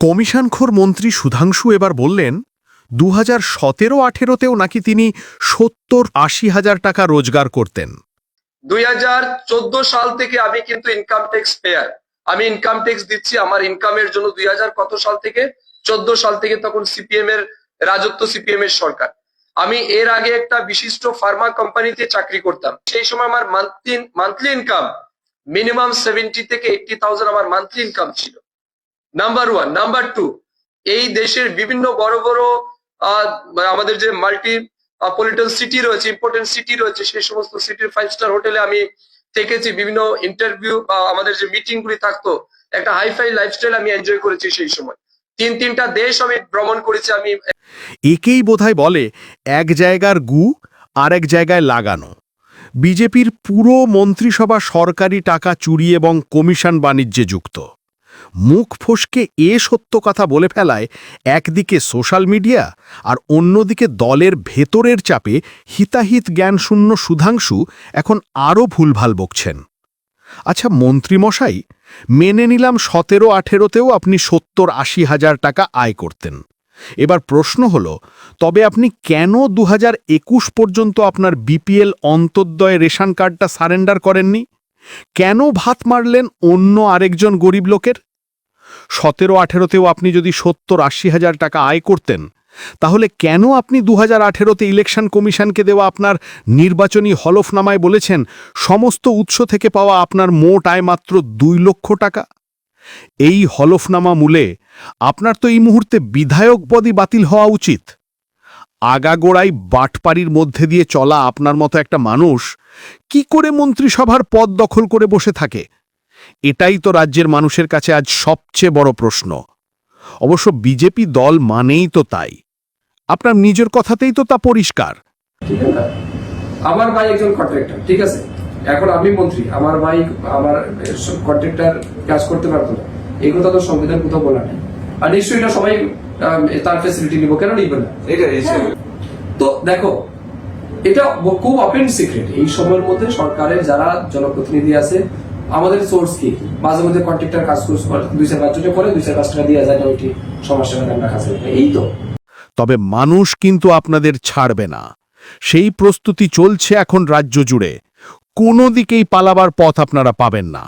কমিশনখোর মন্ত্রী সুধাংশু এবার বললেন দু হাজার সতেরো আঠেরোতেও নাকি তিনি সত্তর আশি হাজার টাকা রোজগার করতেন। দুই হাজার চোদ্দ সাল থেকে আমি কিন্তু ইনকাম ট্যাক্স পেয়ার আমি ইনকাম ট্যাক্স দিচ্ছি, আমার ইনকামের জন্য দুই হাজার কত সাল থেকে? চোদ্দ সাল থেকে তখন সিপিএম এর, রাজত্ব সিপিএম এর সরকার। আমি এর আগে একটা বিশিষ্ট ফার্মা কোম্পানিতে চাকরি করতাম। সেই সময় আমার monthly monthly income minimum seventy থেকে এইটটি থাউজেন্ড আমার মান্থলি ইনকাম ছিল। নাম্বার ওয়ান নাম্বার টু এই দেশের বিভিন্ন বড় বড় আমাদের যে মাল্টি পলিটন সিটি রয়েছে ইম্পর্টেন্ট সিটি রয়েছে, সেই সমস্ত সিটির ফাইভ স্টার হোটেলে আমি থেকেছি। বিভিন্ন ইন্টারভিউ বা আমাদের যে মিটিং গুলি থাকতো, একটা হাইফাই লাইফস্টাইল আমি এনজয় করেছি সেই সময়। তিন তিনটা দেশ আমি ভ্রমণ করেছি, আমি একেই বোধহয় বলে এক জায়গার গু আর এক জায়গায় লাগানো। বিজেপির পুরো মন্ত্রিসভা সরকারি টাকা চুরি এবং কমিশন বাণিজ্যে যুক্ত। মুখ ফসকে এ সত্য কথা বলে ফেলায়, একদিকে সোশ্যাল মিডিয়া আর অন্যদিকে দলের ভেতরের চাপে হিতাহিত জ্ঞানশূন্য সুধাংশু এখন আরও ভুলভাল বকছেন। আচ্ছা মন্ত্রীমশাই, মেনে নিলাম সতেরো আঠেরোতেও আপনি সত্তর আশি হাজার টাকা আয় করতেন। এবার প্রশ্ন হল, তবে আপনি কেন দু পর্যন্ত আপনার বিপিএল অন্তর্দয় রেশন কার্ডটা সারেন্ডার করেননি? কেন ভাত মারলেন অন্য আরেকজন গরিব লোকের? সতেরো, আঠেরোতেও আপনি যদি সত্তর, আশি হাজার টাকা আয় করতেন, তাহলে কেন আপনি দু হাজার আঠেরোতে ইলেকশন কমিশনকে দেওয়া আপনার নির্বাচনী হলফনামায় বলেছেন, সমস্ত উৎস থেকে পাওয়া আপনার মোট আয় মাত্র দুই লক্ষ টাকা? এই হলফনামা মূলে আপনার তো এই মুহূর্তে বিধায়ক পদই বাতিল হওয়া উচিত। আগাগোড়াই বাটপাড়ির মধ্যে দিয়ে চলা আপনার মতো একটা মানুষ কি করে মন্ত্রিসভার পদ দখল করে বসে থাকে? এটাই তো রাজ্যের মানুষের কাছে আজ সবচেয়ে বড় প্রশ্ন। অবশ্য বিজেপি দল মানেই তো তাই। আপনার নিজের কথাতেই তো তা পরিষ্কার। আমার ভাই একজন কন্ট্রাক্টর ঠিক আছে? এখন আমি মন্ত্রী আমার ভাই আমার কন্ট্রাক্টর কাজ করতে পারতো না। এই কথা তো সংবিধান কোথাও বলা নেই। আর নিশ্চয়ই এটা সবাই তার ফেসিলিটি নিব কেন নিব না? তো দেখো এটা খুব ওপেন সিক্রেট এই সময়ের মধ্যে সরকারের যারা জনপ্রতিনিধি আছে আমাদের সোর্স কি? মাঝে মধ্যে কন্ট্রাক্টর কাজ করছে দুই চার পাঁচ জনে করে, দুই চার পাঁচ টাকা দিয়ে যায় না ওইটি সমস্যা আমরা কাছে এই তো। তবে মানুষ কিন্তু আপনাদের ছাড়বে না। সেই প্রস্তুতি চলছে এখন রাজ্য জুড়ে। কোনো দিকেই পালাবার পথ আপনারা পাবেন না।